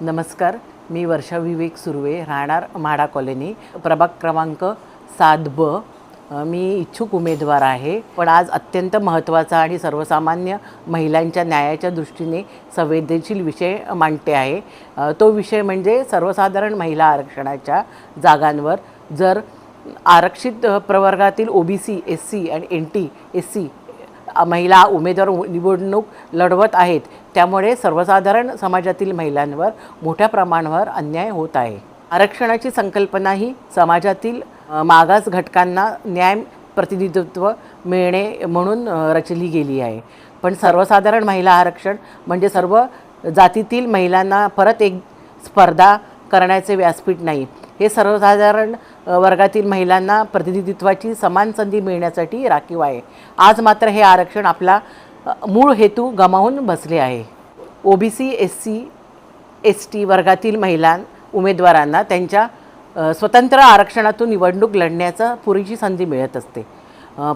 नमस्कार मी वर्षा विवेक सुर्वे राहणार म्हाडा कॉलनी. प्रभाग क्रमांक सात ब. मी इच्छुक उमेदवार आहे. पण आज अत्यंत महत्त्वाचा आणि सर्वसामान्य महिलांच्या न्यायाच्या दृष्टीने संवेदनशील विषय मांडते आहे. तो विषय म्हणजे सर्वसाधारण महिला आरक्षणाच्या जागांवर. जर आरक्षित प्रवर्गातील O B C S C आणि एन टी एस सी महिला उमेदवार निवडणूक लढवत आहेत. त्यामुळे सर्वसाधारण समाजातील महिलांवर मोठ्या प्रमाणावर अन्याय होत आहे. आरक्षणाची संकल्पना ही समाजातील मागास घटकांना न्याय प्रतिनिधित्व मिळणे म्हणून रचली गेली आहे. पण सर्वसाधारण महिला आरक्षण म्हणजे सर्व जातीतील महिलांना परत एक स्पर्धा करण्याचे व्यासपीठ नाही. हे सर्वसाधारण वर्गातील महिलांना प्रतिनिधित्वाची समान संधी मिळण्यासाठी राखीव आहे. आज मात्र हे आरक्षण आपला मूळ हेतू गमावून बसले आहे. O B C S C S T वर्गातील महिला उमेदवारांना त्यांच्या स्वतंत्र आरक्षणातून निवडणूक लढण्याचा पुरेशी संधी मिळत असते.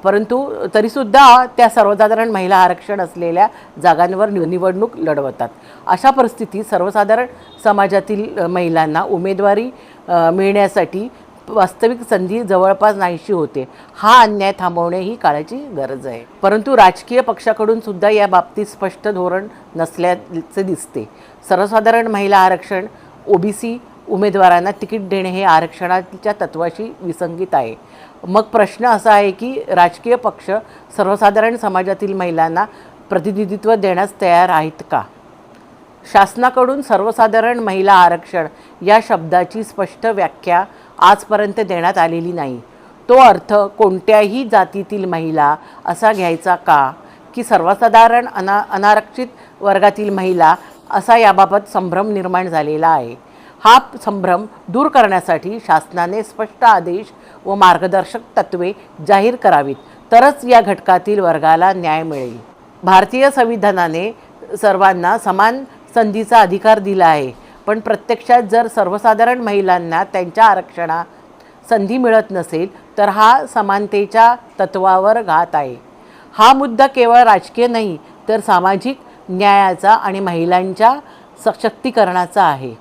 परंतु तरीसुद्धा त्या सर्वसाधारण महिला आरक्षण असलेल्या जागांवर नि निवडणूक लढवतात. अशा परिस्थितीत सर्वसाधारण समाजातील महिलांना उमेदवारी मिळण्यासाठी वास्तविक संधी जवळपास नाहीशी होते. हा अन्याय थांबवणे ही काळाची गरज आहे. परंतु राजकीय पक्षाकडून सुद्धा या बाबतीत स्पष्ट धोरण नसल्याचे दिसते. सर्वसाधारण महिला आरक्षण ओबीसी उमेदवारांना तिकीट देणे हे आरक्षणाच्या तत्वाशी विसंगीत आहे. मग प्रश्न असा आहे की राजकीय पक्ष सर्वसाधारण समाजातील महिलांना प्रतिनिधित्व देण्यास तयार आहेत का? शासनाकडून सर्वसाधारण महिला आरक्षण या शब्दाची स्पष्ट व्याख्या आजपर्यंत देण्यात आलेली नाही. तो अर्थ कोणत्याही जातीतील महिला असा घ्यायचा का? की सर्वसाधारण अना अनारक्षित वर्गातील महिला असा याबाबत संभ्रम निर्माण झालेला आहे. हा संभ्रम दूर करण्यासाठी शासनाने स्पष्ट आदेश व मार्गदर्शक तत्त्वे जाहीर करावीत. तरच या घटकातील वर्गाला न्याय मिळेल. भारतीय संविधानाने सर्वांना समान संधीचा अधिकार दिला आहे. पण प्रत्यक्षात जर सर्वसाधारण महिलांना त्यांच्या आरक्षणात संधी मिळत नसेल तर हा समानतेच्या तत्वावर घात आहे. हा मुद्दा केवळ राजकीय नाही तर सामाजिक न्यायाचा आणि महिलांच्या सशक्तीकरणाचा आहे.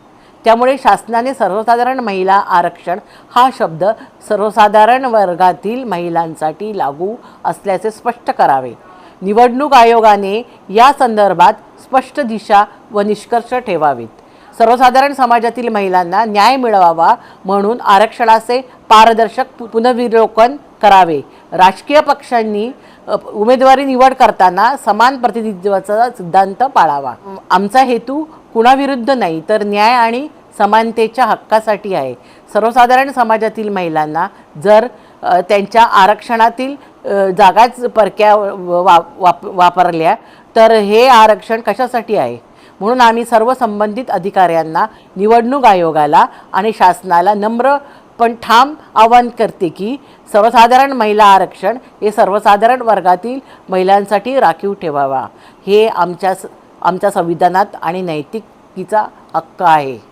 त्यामुळे शासनाने सर्वसाधारण महिला आरक्षण हा शब्द सर्वसाधारण वर्गातील महिलांसाठी लागू असल्याचे स्पष्ट करावे. निवडणूक आयोगाने या संदर्भात स्पष्ट दिशा व निष्कर्ष ठेवावेत. सर्वसाधारण समाजातील महिलांना न्याय मिळवावा म्हणून आरक्षणाचे पारदर्शक पु- पुनर्विलोकन करावे. राजकीय पक्षांनी उमेदवारी निवड करताना समान प्रतिनिधित्वाचा सिद्धांत पाळावा. आमचा हेतू कुणाविरुद्ध नाही तर न्याय आणि समानतेच्या हक्कासाठी आहे. सर्वसाधारण समाजातील महिलांना जर त्यांच्या आरक्षणातील जागाच परक्या वा वाप वापरल्या तर हे आरक्षण कशासाठी आहे? म्हणून आम्ही सर्व संबंधित अधिकाऱ्यांना निवडणूक आयोगाला आणि शासनाला नम्र पण ठाम आवाहन करते की सर्वसाधारण महिला आरक्षण हे सर्वसाधारण वर्गातील महिलांसाठी राखीव ठेवावा. हे आमच्या स- आमच्या संविधानात आणि नैतिकीचा हक्क आहे.